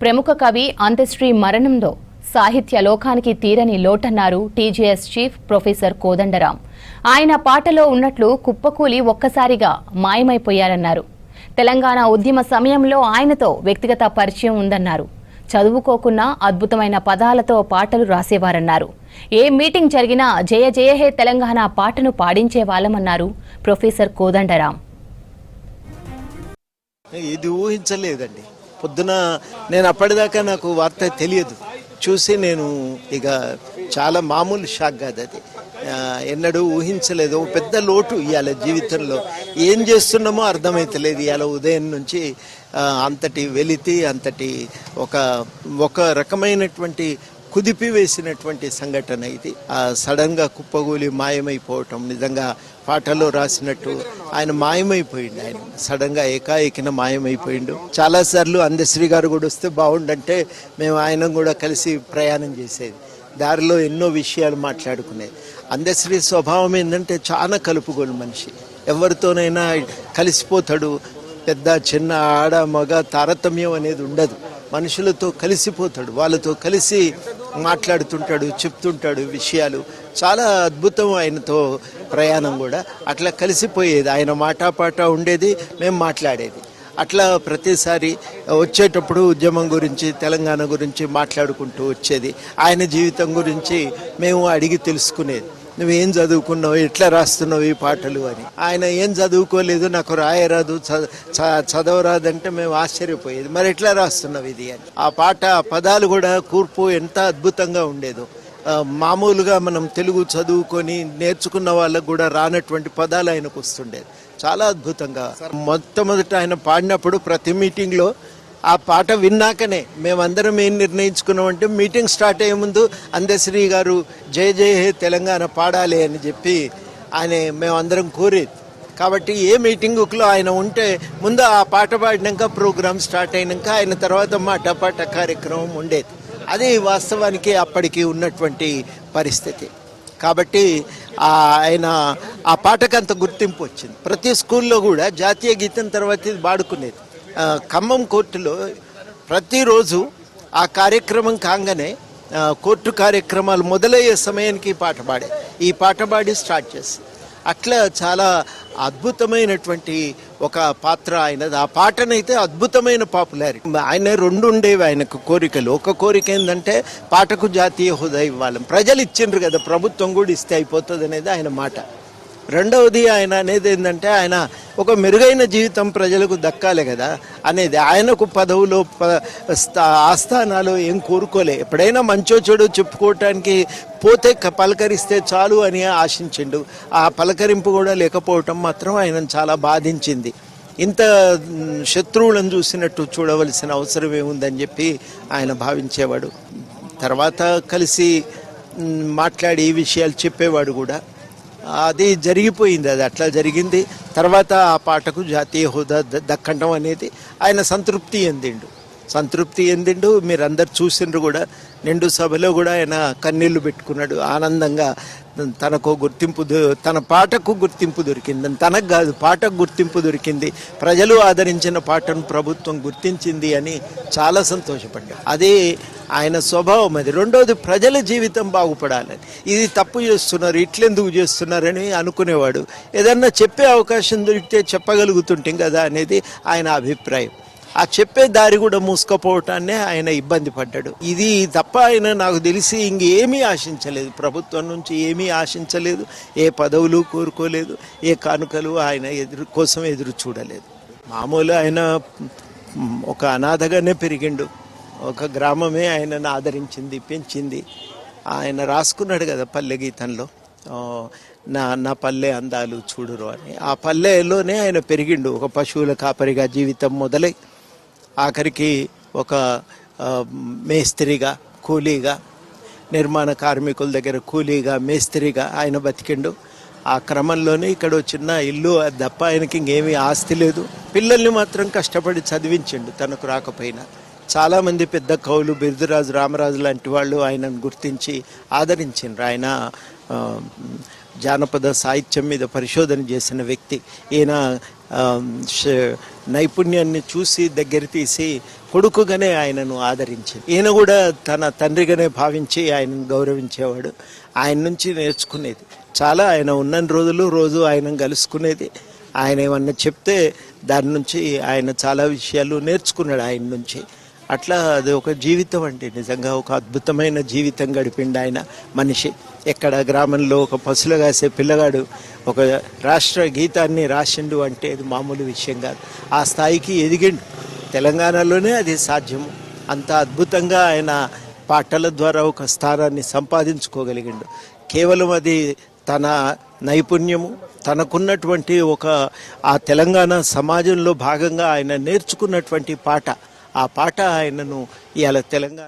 ప్రముఖ కవి అంత్యశ్రీ మరణంలో సాహిత్య లోకానికి తీరని లోటన్నారు టీజీఎస్ చీఫ్ ప్రొఫెసర్ కోదండరాం. ఆయన పాటలో ఉన్నట్లు కుప్పకూలి ఒక్కసారిగా మాయమైపోయారన్నారు. తెలంగాణ ఉద్యమ సమయంలో ఆయనతో వ్యక్తిగత పరిచయం ఉందన్నారు. చదువుకోకున్నా అద్భుతమైన పదాలతో పాటలు రాసేవారన్నారు. ఏ మీటింగ్ జరిగినా జయ జయ హే తెలంగాణ పాటను పాడించే వాళ్ళమన్నారు ప్రొఫెసర్ కోదండరాం. ఇది ఊహించలేదండి. పొద్దున నేను అప్పటిదాకా నాకు వార్త తెలియదు. చూసి నేను ఇక చాలా మామూలు షాక్ కాదు అది. ఎన్నడూ ఊహించలేదు. ఒక పెద్ద లోటు ఇవాళ జీవితంలో. ఏం చేస్తున్నామో అర్థమైతలేదు. ఇవాళ ఉదయం నుంచి అంతటి వెలితి అంతటి ఒక ఒక రకమైనటువంటి కుదిపి వేసినటువంటి సంఘటన ఇది. సడన్గా కుప్పగూలి మాయమైపోవటం నిజంగా పాటలో రాసినట్టు ఆయన మాయమైపోయిండు. ఆయన సడన్గా ఏకాఏకిన మాయమైపోయిండు. చాలా సార్లు అందశ్రీ గారు కూడా వస్తే బాగుండంటే మేము ఆయన కూడా కలిసి ప్రయాణం చేసేది. దారిలో ఎన్నో విషయాలు మాట్లాడుకునేది. అందశ్రీ స్వభావం ఏంటంటే చాలా కలుపుగోలు మనిషి. ఎవరితోనైనా కలిసిపోతాడు. పెద్ద చిన్న ఆడ మగ తారతమ్యం అనేది ఉండదు. మనుషులతో కలిసిపోతాడు. వాళ్ళతో కలిసి మాట్లాడుతుంటాడు చెప్తుంటాడు విషయాలు. చాలా అద్భుతం ఆయనతో ప్రయాణం కూడా అట్లా కలిసిపోయేది. ఆయన మాటాపాట ఉండేది మేము మాట్లాడేది. అట్లా ప్రతిసారి వచ్చేటప్పుడు ఉద్యమం గురించి తెలంగాణ గురించి మాట్లాడుకుంటూ వచ్చేది. ఆయన జీవితం గురించి మేము అడిగి తెలుసుకునేది. నువ్వేం చదువుకున్నావు? ఎట్లా రాస్తున్నావు ఈ పాటలు అని. ఆయన ఏం చదువుకోలేదు నాకు రాయరాదు చ- చ- చదవరాదంటే మేము ఆశ్చర్యపోయేది. మరి ఎట్లా రాస్తున్నావు ఇది అని. ఆ పాట ఆ పదాలు కూడా కూర్పు ఎంత అద్భుతంగా ఉండేదో. మామూలుగా మనం తెలుగు చదువుకొని నేర్చుకున్న వాళ్ళకు కూడా రానటువంటి పదాలు ఆయనకు వస్తుండేది చాలా అద్భుతంగా. మొట్టమొదట ఆయన పాడినప్పుడు ప్రతి మీటింగ్లో ఆ పాట విన్నాకనే మేమందరం ఏం నిర్ణయించుకున్నామంటే మీటింగ్ స్టార్ట్ అయ్యే ముందు అందశ్రీ గారు జయ జయ హే తెలంగాణ పాడాలి అని చెప్పి ఆయన మేమందరం కోరేది. కాబట్టి ఏ మీటింగులో ఆయన ఉంటే ముందు ఆ పాట పాడినాక ప్రోగ్రామ్ స్టార్ట్ అయినాక ఆయన తర్వాత మాట పాట కార్యక్రమం ఉండేది. అది వాస్తవానికి అప్పటికి ఉన్నటువంటి పరిస్థితి. కాబట్టి ఆ ఆయన ఆ పాటకు అంత గుర్తింపు వచ్చింది. ప్రతి స్కూల్లో కూడా జాతీయ గీతం తర్వాత ఇది వాడుకునేది. ఖమ్మం కోర్టులో ప్రతిరోజు ఆ కార్యక్రమం కాగానే కోర్టు కార్యక్రమాలు మొదలయ్యే సమయానికి ఈ పాట పాడే ఈ పాట పాడి స్టార్ట్ చేసి అట్లా చాలా అద్భుతమైనటువంటి ఒక పాత్ర ఆయనది. ఆ పాటనైతే అద్భుతమైన పాపులారిటీ. ఆయన రెండు ఉండేవి ఆయనకు కోరికలు. ఒక కోరిక ఏంటంటే పాటకు జాతీయ హోదా ఇవ్వాలి. ప్రజలు ఇచ్చిండ్రు కదా ప్రభుత్వం కూడా ఇస్తే అయిపోతుంది అనేది ఆయన మాట. రెండవది ఆయన అనేది ఏంటంటే ఆయన ఒక మెరుగైన జీవితం ప్రజలకు దక్కాలి కదా అనేది ఆయనకు పదవులో ప- స్థా- ఆస్థానాలు ఏం కోరుకోలే. ఎప్పుడైనా మంచో చెడు చెప్పుకోవటానికి పోతే క- పలకరిస్తే చాలు అని ఆశించిండు. ఆ పలకరింపు కూడా లేకపోవటం మాత్రం ఆయన చాలా బాధించింది. ఇంత శత్రువులను చూసినట్టు చూడవలసిన అవసరం ఏముందని చెప్పి ఆయన భావించేవాడు. తర్వాత కలిసి మాట్లాడి ఈ విషయాలు చెప్పేవాడు కూడా. అది జరిగిపోయింది అది అట్లా జరిగింది. తర్వాత ఆ పాటకు జాతీయ హోదా ద- దక్కడం అనేది ఆయన సంతృప్తి ఎందిండు సంతృప్తి ఎందిండు. మీరందరు చూసిండ్రు కూడా. నిండు సభలో కూడా ఆయన కన్నీళ్ళు పెట్టుకున్నాడు. ఆనందంగా తనకు గుర్తింపు తన పాటకు గుర్తింపు దొరికింది. తనకు కాదు పాటకు గుర్తింపు దొరికింది. ప్రజలు ఆదరించిన పాటను ప్రభుత్వం గుర్తించింది అని చాలా సంతోషపడ్డాడు అది ఆయన స్వభావం అది. రెండోది ప్రజల జీవితం బాగుపడాలని ఇది తప్పు చేస్తున్నారు ఇట్లెందుకు చేస్తున్నారని అనుకునేవాడు. ఏదన్నా చెప్పే అవకాశం దొరికితే చెప్పగలుగుతుంటాం కదా అనేది ఆయన అభిప్రాయం. ఆ చెప్పే దారి కూడా మూసుకపోవటాన్నే ఆయన ఇబ్బంది పడ్డాడు. ఇది తప్ప ఆయన నాకు తెలిసి ఇంకేమీ ఆశించలేదు. ప్రభుత్వం నుంచి ఏమీ ఆశించలేదు. ఏ పదవులు కోరుకోలేదు. ఏ కానుకలు ఆయన ఎదురు కోసం ఎదురు చూడలేదు. మామూలు ఆయన ఒక అనాథగానే పెరిగిండు. ఒక గ్రామమే ఆయనను ఆదరించింది పెంచింది. ఆయన రాసుకున్నాడు కదా పల్లె గీతంలో. నా నా పల్లె అందాలు చూడురు అని. ఆ పల్లెలోనే ఆయన పెరిగిండు. ఒక పశువుల కాపరిగా జీవితం మొదలై ఆఖరికి ఒక మేస్త్రిగా కూలీగా నిర్మాణ కార్మికుల దగ్గర కూలీగా మేస్త్రిగా ఆయన బతికిండు. ఆ క్రమంలోనే ఇక్కడ చిన్న ఇల్లు తప్ప ఆయనకి ఇంకేమీ ఆస్తి లేదు. పిల్లల్ని మాత్రం కష్టపడి చదివించిండు తనకు రాకపోయినా. చాలామంది పెద్ద కవులు బిరుదురాజు రామరాజు లాంటి వాళ్ళు ఆయనను గుర్తించి ఆదరించిండ్రు. ఆయన జానపద సాహిత్యం మీద పరిశోధన చేసిన వ్యక్తి. ఈయన నైపుణ్యాన్ని చూసి దగ్గర తీసి కొడుకుగానే ఆయనను ఆదరించింది ఈయన కూడా తన తండ్రిగానే భావించి ఆయనను గౌరవించేవాడు. ఆయన నుంచి నేర్చుకునేది. చాలా ఆయన ఉన్న రోజులు రోజు ఆయన కలుసుకునేది. ఆయన ఏమన్నా చెప్తే దాని నుంచి ఆయన చాలా విషయాలు నేర్చుకున్నాడు ఆయన నుంచి. అట్లా అది ఒక జీవితం అండి. నిజంగా ఒక అద్భుతమైన జీవితం గడిపిండు ఆయన మనిషి. ఎక్కడ గ్రామంలో ఒక పసులు కాసే పిల్లగాడు ఒక రాష్ట్ర గీతాన్ని రాసిండు అంటే అది మామూలు విషయం కాదు. ఆ స్థాయికి ఎదిగిండు. తెలంగాణలోనే అది సాధ్యము. అంత అద్భుతంగా ఆయన పాటల ద్వారా ఒక స్థానాన్ని సంపాదించుకోగలిగిండు. కేవలం అది తన నైపుణ్యము తనకున్నటువంటి ఒక ఆ తెలంగాణ సమాజంలో భాగంగా ఆయన నేర్చుకున్నటువంటి పాట. ఆ పాట ఆయనను ఇవాళ తెలంగాణ